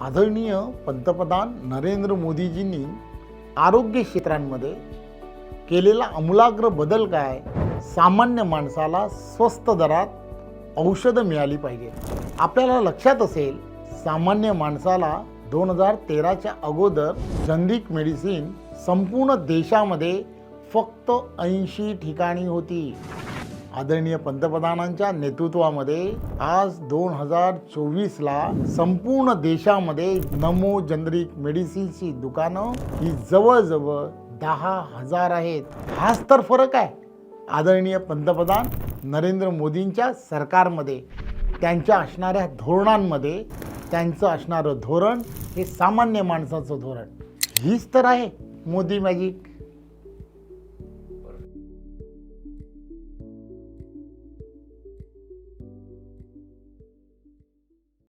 आदरणीय पंतप्रधान नरेंद्र मोदीजींनी आरोग्य क्षेत्रांमध्ये केलेला आमूलाग्र बदल काय? सामान्य माणसाला स्वस्त दरात औषधं मिळाली पाहिजे आपल्याला लक्षात असेल सामान्य माणसाला दोन हजार तेराच्या अगोदर जनरिक मेडिसिन संपूर्ण देशामध्ये फक्त ऐंशी ठिकाणी होती. आदरणीय पंतप्रधानांच्या नेतृत्वामध्ये आज दोन हजार चोवीसला संपूर्ण देशामध्ये नमो जनरिक मेडिसिनची दुकानं ही जवळजवळ दहा हजार आहेत. हाच तर फरक आहे. आदरणीय पंतप्रधान नरेंद्र मोदींच्या सरकारमध्ये त्यांच्या असणाऱ्या धोरणांमध्ये त्यांचं असणारं धोरण हे सामान्य माणसाचं धोरण. हीच तर आहे मोदी मॅजिक